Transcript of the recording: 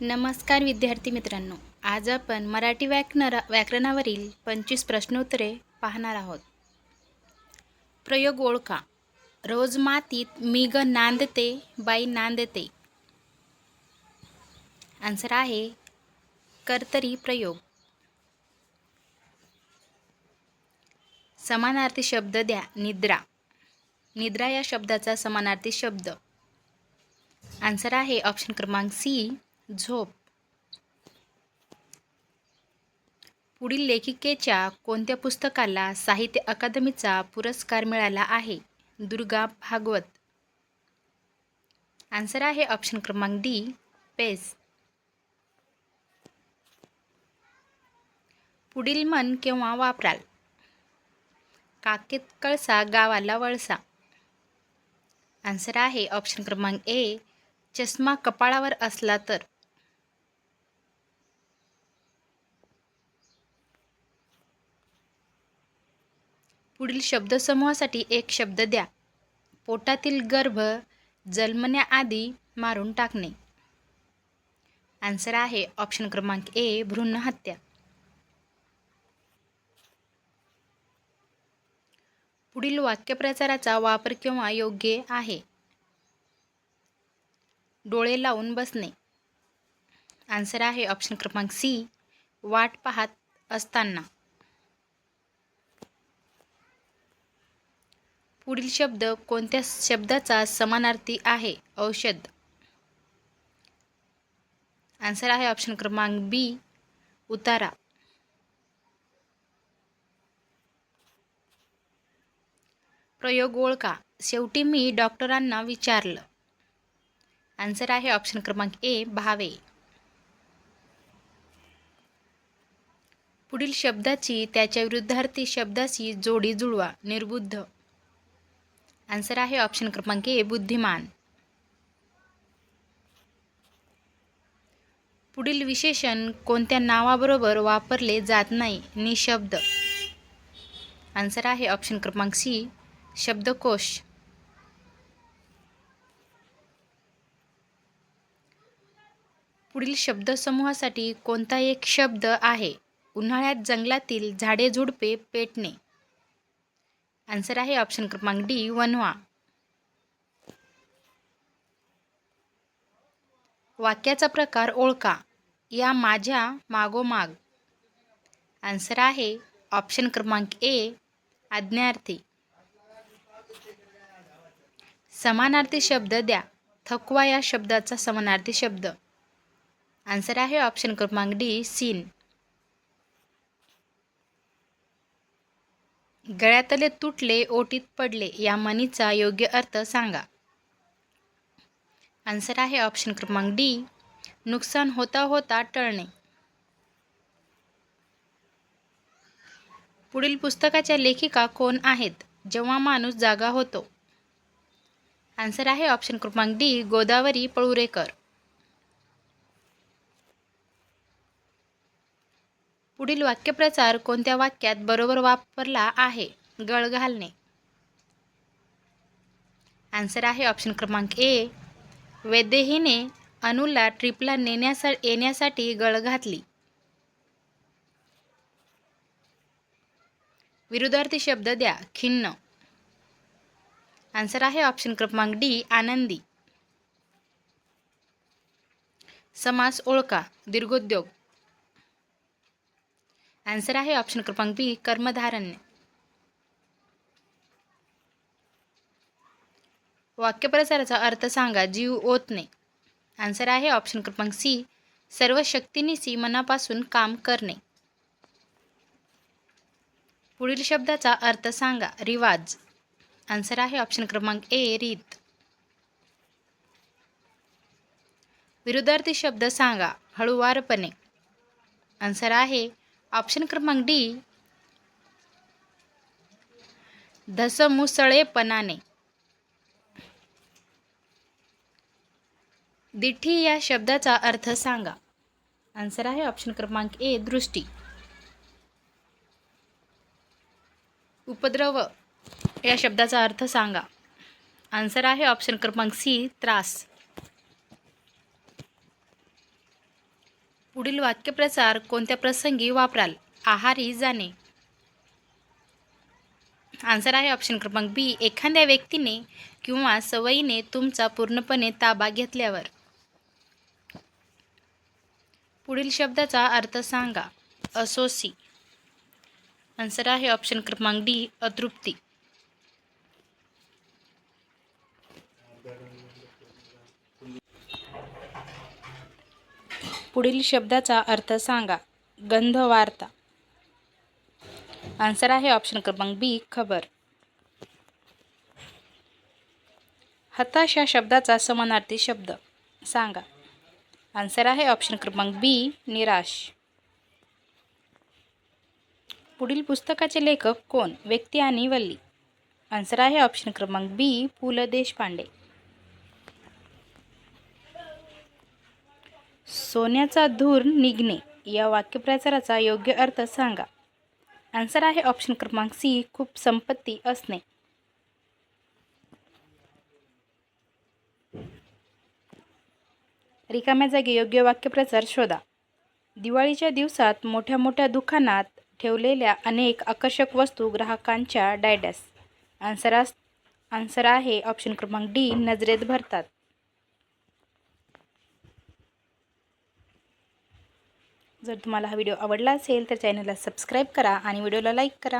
नमस्कार विद्यार्थी मित्रांनो. आज आपण मराठी व्याकरणा व्याकरणावरील पंचवीस प्रश्नोत्तरे पाहणार आहोत. प्रयोग ओळखा. रोज मातीत मी ग नांदते बाई नांदते. आन्सर आहे कर्तरी प्रयोग. समानार्थी शब्द द्या निद्रा. निद्रा या शब्दाचा समानार्थी शब्द. आन्सर आहे ऑप्शन क्रमांक सी झोप. पुढील लेखिकेच्या कोणत्या पुस्तकाला साहित्य अकादमीचा पुरस्कार मिळाला आहे? दुर्गा भागवत. आन्सर आहे ऑप्शन क्रमांक डी पेस पुढील मन केव्हा वापराल? काकेत कळसा गावाला वळसा. आन्सर आहे ऑप्शन क्रमांक ए चष्मा कपाळावर असला तर. पुढील शब्दसमूहासाठी एक शब्द द्या. पोटातील गर्भ जन्मण्याआधी मारून टाकणे. आन्सर आहे ऑप्शन क्रमांक ए भ्रूण हत्या. पुढील वाक्यप्रचाराचा वापर केव्हा योग्य आहे? डोळे लावून बसणे. आन्सर आहे ऑप्शन क्रमांक सी वाट पाहत असताना. पुढील शब्द कोणत्या शब्दाचा समानार्थी आहे? औषध. आन्सर आहे ऑप्शन क्रमांक बी उतारा. प्रयोग ओळखा. शेवटी मी डॉक्टरांना विचारलं. आन्सर आहे ऑप्शन क्रमांक ए भावे. पुढील शब्दाची त्याच्या विरुद्धार्थी शब्दाशी जोडी जुळवा. निर्बुद्ध. आन्सर आहे ऑप्शन क्रमांक ए बुद्धिमान. पुढील विशेषण कोणत्या नावाबरोबर वापरले जात नाही निशब्द आन्सर आहे ऑप्शन क्रमांक सी शब्दकोश. पुढील शब्दसमूहासाठी कोणता एक शब्द आहे? उन्हाळ्यात जंगलातील झाडे झुडपे पेटणे. आन्सर आहे ऑप्शन क्रमांक डी वनवा वाक्याचा प्रकार ओळखा. या माझ्या मागोमाग. आन्सर आहे ऑप्शन क्रमांक ए आज्ञार्थी. समानार्थी शब्द द्या. थकवा या शब्दाचा समानार्थी शब्द. आन्सर आहे ऑप्शन क्रमांक डी सीन. गळ्यातले तुटले ओटीत पडले या म्हणीचा योग्य अर्थ सांगा. आन्सर आहे ऑप्शन क्रमांक डी नुकसान होता होता टळणे. पुढील पुस्तकाच्या लेखिका कोण आहेत? जेव्हा माणूस जागा होतो. आन्सर आहे ऑप्शन क्रमांक डी गोदावरी पळुरेकर. पुढील वाक्यप्रचार कोणत्या वाक्यात बरोबर वापरला आहे? गळ घालणे. आन्सर आहे ऑप्शन क्रमांक ए वैदेहीने अनुला ट्रिपला नेण्यासा येण्यासाठी गळ घातली. विरुद्धार्थी शब्द द्या खिन्न. आन्सर आहे ऑप्शन क्रमांक डी आनंदी. समास ओळखा दीर्घोद्योग. आन्सर आहे ऑप्शन क्रमांक बी कर्मधारण्य. वाक्यप्रचाराचा अर्थ सांगा जीव ओतणे आन्सर आहे ऑप्शन क्रमांक सी सर्व शक्तीनिशी मनापासून काम करणे. पुढील शब्दाचा अर्थ सांगा रिवाज. आन्सर आहे ऑप्शन क्रमांक ए रीत. विरुद्धार्थी शब्द सांगा हळुवारपणे. आन्सर आहे ऑप्शन क्रमांक डी. धसमुसळेपणाने दिठी या शब्दाचा अर्थ सांगा. आन्सर आहे ऑप्शन क्रमांक ए दृष्टी. उपद्रव या शब्दाचा अर्थ सांगा. आन्सर आहे ऑप्शन क्रमांक सी त्रास. पुढील वाक्यप्रचार कोणत्या प्रसंगी वापराल? आहारी जाणे. आन्सर आहे ऑप्शन क्रमांक बी. एखाद्या व्यक्तीने किंवा सवयीने तुमचा पूर्णपणे ताबा घेतल्यावर. पुढील शब्दाचा अर्थ सांगा. असोसी. आन्सर आहे ऑप्शन क्रमांक डी. अतृप्ती. पुढील शब्दाचा अर्थ सांगा. गंधवार्ता आन्सर आहे ऑप्शन क्रमांक बी खबर. हताश या शब्दाचा समानार्थी शब्द. सांगा. आन्सर आहे ऑप्शन क्रमांक बी निराश. पुढील पुस्तकाचे लेखक कोण? व्यक्ती आणि वल्ली. आन्सर आहे ऑप्शन क्रमांक बी पु ल देशपांडे. सोन्याचा धूर निघणे. या वाक्यप्रचाराचा योग्य अर्थ सांगा. आन्सर आहे ऑप्शन क्रमांक सी खूप संपत्ती असणे. रिकाम्या जागी योग्य वाक्यप्रचार शोधा. दिवाळीच्या दिवसात मोठ्या मोठ्या दुकानात ठेवलेल्या अनेक आकर्षक वस्तू ग्राहकांच्या डायडॅस आन्सरास आन्सर आहे ऑप्शन क्रमांक डी नजरेत भरतात. जर तुम्हाला हा व्हिडिओ आवडला असेल तर चॅनलला सबस्क्राईब करा आणि व्हिडिओला लाईक करा.